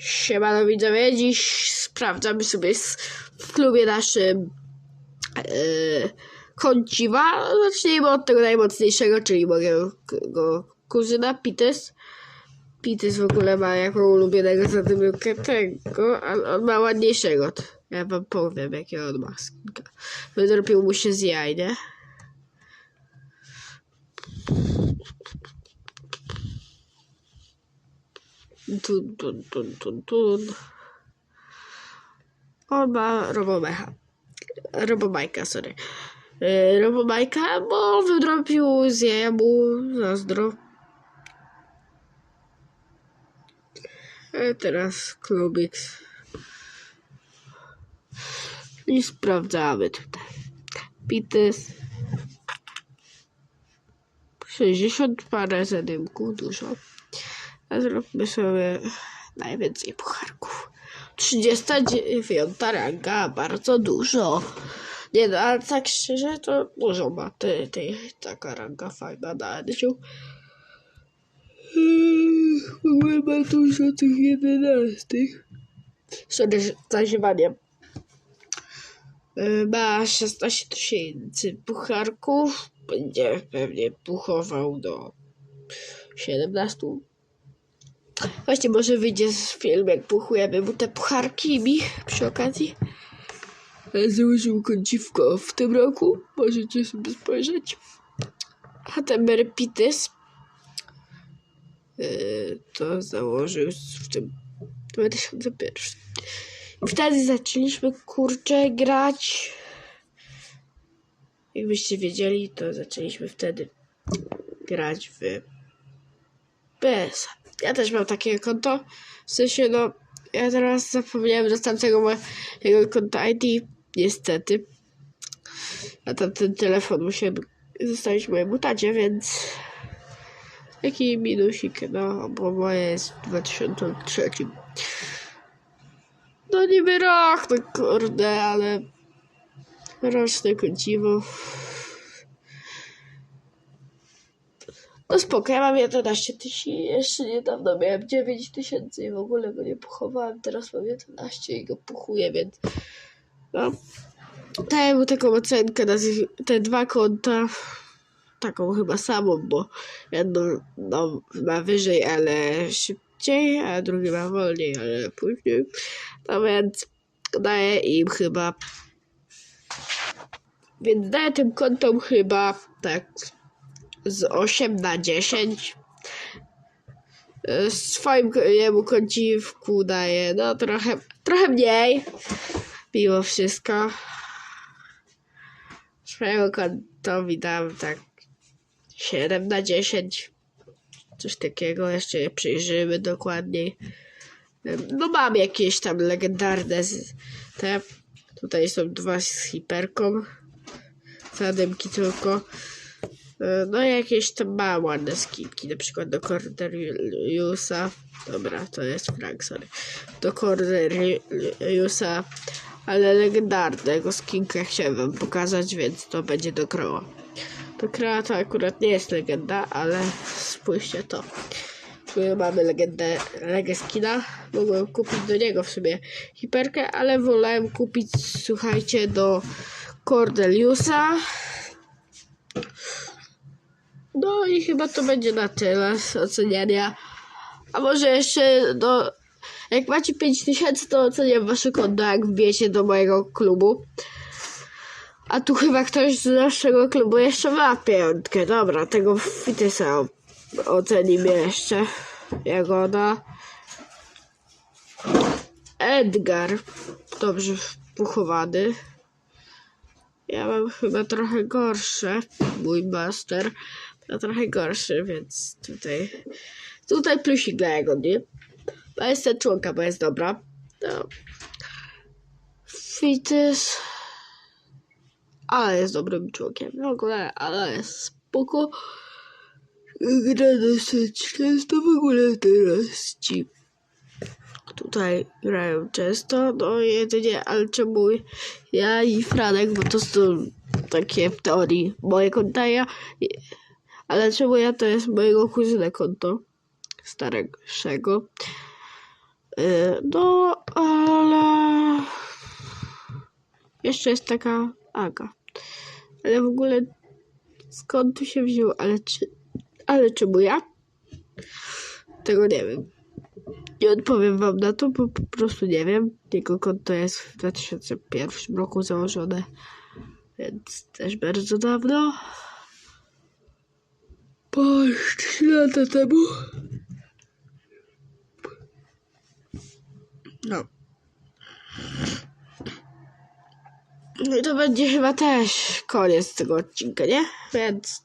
Siemano widzowie, dziś sprawdzamy sobie w klubie naszym yy, kąciwa. Zacznijmy od tego najmocniejszego, czyli mojego go kuzyna Pites. Pites w ogóle ma jako ulubionego zadymiokę tego, ale on ma ładniejszego. Ja wam powiem, jakiego on ma skinka. Wydropił mu się z jaj? Tun, tun, tun, tun, tun. On ma Robomecha. Robomajka, sorry. Yy, Robomajka, bo wydropił z jaja mu zazdro. E, teraz Klubix. I sprawdzamy tutaj. Pitys. 60 parę zadymków, dużo. Zróbmy sobie najwięcej pucharków. 39 ranga, bardzo dużo. Nie no, ale tak szczerze to dużo ma tej, tej, taka ranga fajna na Edziu. W ogóle ma dużo tych jedenastych. Sorry, że za ziewanie. Y, Ma 16 tysięcy pucharków. Będzie pewnie puchował do 17. Właśnie może wyjdzie z film, jak puchujemy mu te pucharki mi przy okazji. E, Założył kąciwko w tym roku. Możecie sobie spojrzeć. A ten Merpites yy, to założył w tym 2001. I wtedy zaczęliśmy kurczę grać. Jakbyście wiedzieli, to zaczęliśmy wtedy grać w PS. Ja też mam takie konto. W sensie, no, ja teraz zapomniałem do tamtego mojego konta ID, niestety. A tamten telefon musiałem zostawić mojemu tacie, więc taki minusik, no, bo moje jest w 2003. No niby rok, no kurde, ale roczne kąciwo. No spoko, ja mam 11 tysięcy, jeszcze niedawno miałem 9 tysięcy i w ogóle go nie puchowałem, teraz mam 11 i go puchuję, więc no. Daję mu taką ocenkę na te dwa konta, taką chyba samą, bo jedno no, ma wyżej, ale szybciej, a drugie ma wolniej, ale później. No więc daję im chyba, więc daję tym kontom chyba tak z 8 na 10. E, Swoim jemu kąciwku daję, no trochę, trochę mniej, mimo wszystko. Swojemu kontowi dam tak 7 na 10. Coś takiego, jeszcze je przyjrzymy dokładniej. E, No mam jakieś tam legendarne te. Tutaj są dwa z hiperką. Zadymki tylko. E, No jakieś tam ma ładne skinki, na przykład do Cordeliusa. Dobra, to jest Frank, sorry. Do Cordeliusa, ale legendarnego skinka chciałem wam pokazać, więc to będzie do Kroa. Do Kroa to akurat nie jest legenda, ale spójrzcie to. Tu mamy legendę Legeskina. Mogłem kupić do niego w sumie hiperkę, ale wolałem kupić, słuchajcie, do Cordeliusa. No i chyba to będzie na tyle z oceniania. A może jeszcze do. Jak macie 5000, to oceniam wasze konto, jak wbijecie do mojego klubu. A tu chyba ktoś z naszego klubu jeszcze ma piątkę. Dobra, tego Fitesa ocenimy jeszcze. Jagoda. Edgar. Dobrze puchowany. Ja mam chyba trochę gorsze. Mój master ma trochę gorszy, więc tutaj. Tutaj plusik dla Jagody. Bo jestem członka, bo jest dobra. No. Fitis. Ale jest dobrym członkiem. W ogóle, ale jest spoko. Gra dosyć często w ogóle teraz ci tutaj grają często, no jedynie, ale czemu ja i Franek, bo to są takie w teorii moje konta, ja, ale czemu ja to jest mojego kuzyna konto, starszego, Y, No, ale jeszcze jest taka Aga. Ale w ogóle skąd tu się wziął, ale czy, ale czemu ja? Tego nie wiem. Nie odpowiem wam na to, bo po prostu nie wiem. Jego konto jest w 2001 roku założone, więc też bardzo dawno. Po 3 lata temu. No. No i to będzie chyba też koniec tego odcinka, nie? Więc.